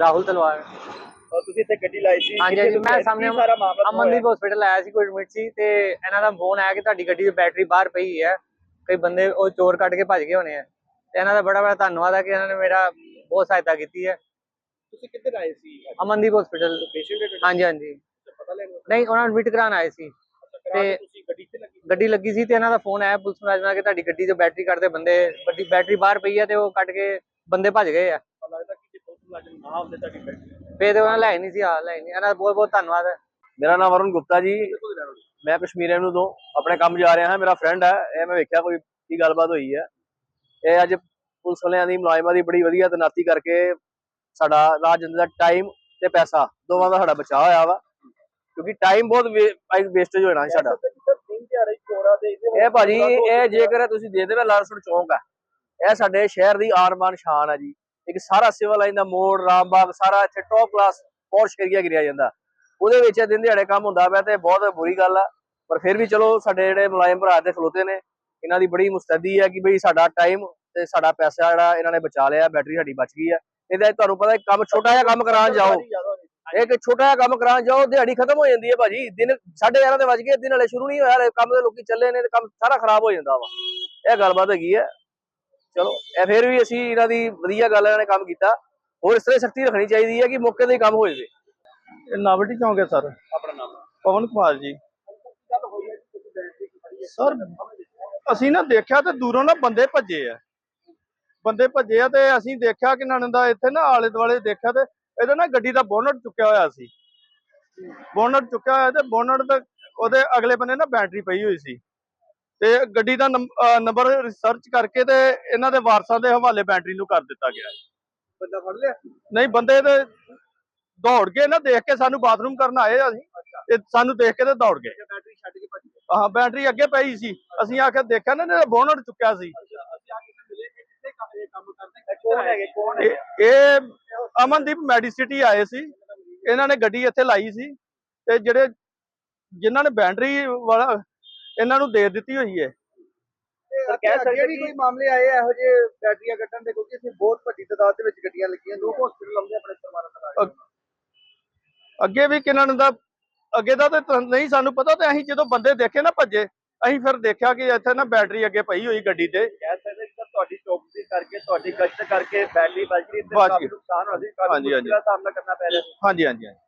ਰਾਹੁਲ ਤਲਵਾਰ। ਔਰ ਤੁਸੀਂ ਇੱਥੇ ਗੱਡੀ ਲਾਈ ਸੀ ਹਾਂਜੀ ਹਾਂਜੀ ਮੈਂ? ਸਾਹਮਣੇ ਕੀ ਸਾਰਾ ਮਾਮਲਾ ਅਮਨਦੀਪ ਹਸਪੀਟਲ ਆਇਆ ਸੀ ਕੋਈ ਐਡਮਿਟ ਸੀ ਤੇ ਇਹਨਾਂ ਦਾ ਫੋਨ ਆਇਆ ਕਿ ਤੁਹਾਡੀ ਗੱਡੀ ਦੀ ਬੈਟਰੀ ਬਾਹਰ ਪਈ ਹੈ। ਕਈ ਬੰਦੇ ਉਹ ਚੋਰ ਕੱਢ ਕੇ ਭੱਜ ਗਏ ਹੋਣੇ ਆ। ਤੇ ਇਹਨਾਂ ਦਾ ਬੜਾ ਬੜਾ ਧੰਨਵਾਦ ਹੈ ਕਿ ਇਹਨਾਂ ਨੇ ਮੇਰਾ ਬਹੁਤ ਸਹਾਇਤਾ ਕੀਤੀ ਹੈ। ਤੁਸੀਂ ਕਿੱਧਰ ਆਏ ਸੀ? ਅਮਨਦੀਪ ਹਸਪੀਟਲ ਪੇਸ਼ੈਂਟ ਦੇ ਹਾਂਜੀ ਹਾਂਜੀ। ਪਤਾ ਲੈਣ ਨਹੀਂ ਉਹਨਾਂ ਨੂੰ ਐਡਮਿਟ ਕਰਾਉਣ ਆਏ ਸੀ। ਤੇ ਤੁਸੀਂ ਗੱਡੀ ਲੱਗੀ ਗੱਡੀ ਲੱਗੀ ਸੀ ਤੇ ਇਹਨਾਂ ਦਾ ਫੋਨ ਆਇਆ ਪੁਲਿਸ ਮੁਲਾਜ਼ਮਾਂ ਕਿ ਤੁਹਾਡੀ ਗੱਡੀ 'ਚੋਂ ਬੈਟਰੀ ਕੱਢਦੇ ਬੰਦੇ ਬੈਟਰੀ ਬਾਹਰ ਪਈ ਹੈ ਤੇ ਉਹ ਕੱਢ ਕੇ ਬੰਦੇ ਭੱਜ ਗਏ ਆ। ਪੁਲਿਸ ਮੁਲਾਜ਼ਮ ਤੁਹਾਡੀ ਗੱਡੀ ਫੇਰ ਲੈ ਨਹੀਂ ਸੀ ਆ ਲੈ ਨਹੀਂ। ਇਹਨਾਂ ਦਾ ਬਹੁਤ ਬਹੁਤ ਧੰਨਵਾਦ ਮੇਰਾ ਨਾਮ ਵਰੁਣ ਗੁਪਤਾ ਜੀ। ਮੈਂ ਕਸ਼ਮੀਰ ਨੂੰ ਤੋਂ ਆਪਣੇ ਕੰਮ ਜਾ ਰਿਹਾ ਹਾਂ, ਮੇਰਾ ਫਰੈਂਡ ਹੈ। ਇਹ ਮੈਂ ਵੇਖਿਆ ਕੋਈ ਕੀ ਗੱਲਬਾਤ ਹੋਈ ਹੈ। ਇਹ ਅੱਜ ਪੁਲਿਸ ਵਾਲਿਆਂ ਦੀ, ਮੁਲਾਜ਼ਮਾਂ ਦੀ ਬੜੀ ਵਧੀਆ ਤੈਨਾਤੀ ਕਰਕੇ ਸਾਡਾ ਰਾਜ ਦਾ ਟਾਈਮ ਤੇ ਪੈਸਾ, ਦੋਵਾਂ ਦਾ ਸਾਡਾ ਬਚਾਅ ਹੋਇਆ ਵਾ। ਕਿਉਂਕਿ ਟਾਈਮ ਬਹੁਤ ਵੇਸਟੇਜ ਹੋਣਾ ਸਾਡਾ। ਇਹ ਭਾਜੀ, ਇਹ ਜੇਕਰ ਤੁਸੀਂ ਦੇਖਦੇ ਦੇਵੇ ਲਾਲਸੁਰ ਚੌਂਕ ਆ ਇਹ ਸਾਡੇ ਸ਼ਹਿਰ ਦੀ ਆਰਮਾਨ ਸ਼ਾਨ ਆ ਜੀ। ਇੱਕ ਸਾਰਾ ਸਿਵਲ ਲਾਈਨ ਦਾ ਮੋੜ ਰਾਮਬਾਗ ਸਾਰਾ ਇੱਥੇ ਟੌਪ ਕਲਾਸ ਪੌਰਸ਼ ਏਰੀਆ ਗਿਰਿਆ ਜਾਂਦਾ। ਉਹਦੇ ਵਿੱਚ ਦਿਨ ਦਿਹਾੜੇ ਕੰਮ ਹੁੰਦਾ ਪਿਆ ਤੇ ਬਹੁਤ ਬੁਰੀ ਗੱਲ ਆ। ਪਰ ਫਿਰ ਵੀ ਚਲੋ ਸਾਡੇ ਜਿਹੜੇ ਮੁਲਾਜ਼ਮ ਭਰਾ ਤੇ ਖਲੋਤੇ ਨੇ, ਇਹਨਾਂ ਦੀ ਬੜੀ ਮੁਸਤੈਦੀ ਹੈ ਕਿ ਬਈ ਸਾਡਾ ਟਾਈਮ ਤੇ ਸਾਡਾ ਪੈਸਾ ਜਿਹੜਾ ਇਹਨਾਂ ਨੇ ਬਚਾ ਲਿਆ ਬੈਟਰੀ ਸਾਡੀ ਬਚ ਗਈ ਹੈ ਇਹਦਾ ਤੁਹਾਨੂੰ ਪਤਾ ਕੰਮ ਛੋਟਾ ਜਿਹਾ ਕੰਮ ਕਰਾਉਣ ਜਾਓ। ਇੱਕ ਛੋਟਾ ਜਿਹਾ ਕੰਮ ਕਰਾਉਣ ਜਾਓ, ਦਿਹਾੜੀ ਖਤਮ ਹੋ ਜਾਂਦੀ ਹੈ ਭਾਜੀ। ਦਿਨ 11:30 ਦੇ ਵਜ ਗਏ, ਦਿਨ ਹਲੇ ਸ਼ੁਰੂ ਨਹੀਂ ਹੋਇਆ ਕੰਮ ਦੇ ਲੋਕੀ ਚੱਲੇ ਨੇ ਤੇ ਕੰਮ ਸਾਰਾ ਖਰਾਬ ਹੋ ਜਾਂਦਾ ਵਾ। ਇਹ ਗੱਲਬਾਤ ਹੈਗੀ ਹੈ ਚਲੋ ਇਹ ਫਿਰ ਵੀ ਅਸੀਂ ਇਹਨਾਂ ਦੀ ਵਧੀਆ ਗੱਲ ਇਹਨਾਂ ਨੇ ਕੰਮ ਕੀਤਾ। ਹੋਰ ਇਸ ਤਰ੍ਹਾਂ ਸਖਤੀ ਰੱਖਣੀ ਚਾਹੀਦੀ ਹੈ ਕਿ ਮੌਕੇ ਤੇ ਹੀ ਕੰਮ ਹੋ ਜਾਵੇ। ਇਹ ਨਾਵਟੀ ਚੌਂਕ ਹੈ ਸਰ। ਆਪਣਾ ਨਾਮ। ਪਵਨ ਕੁਮਾਰ ਜੀ। ਸਰ ਅਸੀਂ ਨਾ ਦੇਖਿਆ ਤੇ ਦੂਰੋਂ ਨਾ ਬੰਦੇ ਭੱਜੇ ਆ। ਬੰਦੇ ਭੱਜੇ ਆ ਤੇ ਅਸੀਂ ਦੇਖਿਆ ਕਿ ਨਣ ਦਾ ਇੱਥੇ ਨਾ ਆਲੇ ਦੁਆਲੇ ਦੇਖਿਆ ਤੇ ਇਹਦਾ ਨਾ ਗੱਡੀ ਦਾ ਬੋਨਟ ਚੁੱਕਿਆ ਹੋਇਆ ਸੀ। ਬੋਨਟ ਚੁੱਕਿਆ ਹੋਇਆ ਤੇ ਬੋਨਟ ਤੇ ਉਹਦੇ ਅਗਲੇ ਬੰਨੇ ਨਾ ਬੈਟਰੀ ਪਈ ਹੋਈ ਸੀ। ਤੇ ਗੱਡੀ ਦਾ ਨੰਬਰ ਰਿਸਰਚ ਕਰਕੇ ਤੇ ਇਹਨਾਂ ਦੇ ਵਾਰਸਾਂ ਦੇ ਹਵਾਲੇ ਬੈਟਰੀ ਨੂੰ ਕਰ ਦਿੱਤਾ ਗਿਆ ਬੰਦਾ ਫੜ ਲਿਆ? ਨਹੀਂ ਬੰਦੇ ਤੇ ਦੌੜ ਕੇ ਨਾ ਦੇਖ ਕੇ ਸਾਨੂੰ ਬਾਥਰੂਮ ਕਰਨ ਆਏ ਆ ਅਸੀਂ। ਤੇ ਸਾਨੂੰ ਦੇਖ ਕੇ ਤੇ ਦੌੜ ਗਏ। ਬੈਟਰੀ ਛੱਡ ਕੇ ਭੱਜ ਗਿਆ ਹਾਂ ਬੈਟਰੀ ਅੱਗੇ ਪਈ ਸੀ। ਅਸੀਂ ਆ ਕੇ ਦੇਖਿਆ ਨਾ ਇਹਦਾ ਬੋਨਟ ਚੁੱਕਿਆ ਸੀ। ਇਹ ਅਮਨਦੀਪ ਮੈਡੀਸਿਟੀ ਆਏ ਸੀ। ਇਹਨਾਂ ਨੇ ਗੱਡੀ ਇੱਥੇ ਲਾਈ ਸੀ। ਤੇ ਜਿਹੜੇ ਜਿਨ੍ਹਾਂ ਨੇ ਬੈਟਰੀ ਵਾਲਾ ਇਹਨਾਂ ਨੂੰ ਦੇ ਦਿੱਤੀ ਹੋਈ ਹੈ। ਸਰ ਕਹਿ ਸਕਦੇ ਵੀ ਕੋਈ ਮਾਮਲੇ ਆਏ ਇਹੋ ਜਿਹੇ ਬੈਟਰੀਆਂ ਕੱਢਣ ਦੇ ਕਿਉਂਕਿ ਇੱਥੇ ਬਹੁਤ ਵੱਡੀ ਤਾਦਾਦ ਦੇ ਵਿੱਚ ਗੱਡੀਆਂ ਲੱਗੀਆਂ ਲੋਕ ਹਸਪੀਟਲ ਆਉਂਦੇ ਆਪਣੇ ਪਰਿਵਾਰਾਂ ਨਾਲ ਅੱਗੇ ਵੀ ਕਿਨਾਂ ਦਾ ਅੱਗੇ ਦਾ ਤਾਂ ਨਹੀਂ ਸਾਨੂੰ ਪਤਾ ਤੇ ਅਸੀਂ ਜਦੋਂ ਬੰਦੇ ਦੇਖੇ ਨਾ ਭੱਜੇ ਅਸੀਂ ਫਿਰ ਦੇਖਿਆ ਕਿ ਇੱਥੇ ਨਾ ਬੈਟਰੀ ਅੱਗੇ ਪਈ ਹੋਈ ਗੱਡੀ ਤੇ। ਕਹਿ ਸਕਦੇ ਕਿ ਤੁਹਾਡੀ ਚੌਕਸੀ ਕਰਕੇ ਤੁਹਾਡੀ ਗਸ਼ਤ ਕਰਕੇ ਬੈਟਰੀ ਬਚ ਗਈ ਤੇ ਕਾਫੀ। ਨੁਕਸਾਨ ਹੋ ਸੀ ਕਾਫੀ। ਮੁਸ਼ਕਿਲਾਂ ਦਾ ਸਾਹਮਣਾ ਕਰਨਾ ਪੈ ਰਿਹਾ ਹਾਂਜੀ ਹਾਂਜੀ ਹਾਂਜੀ।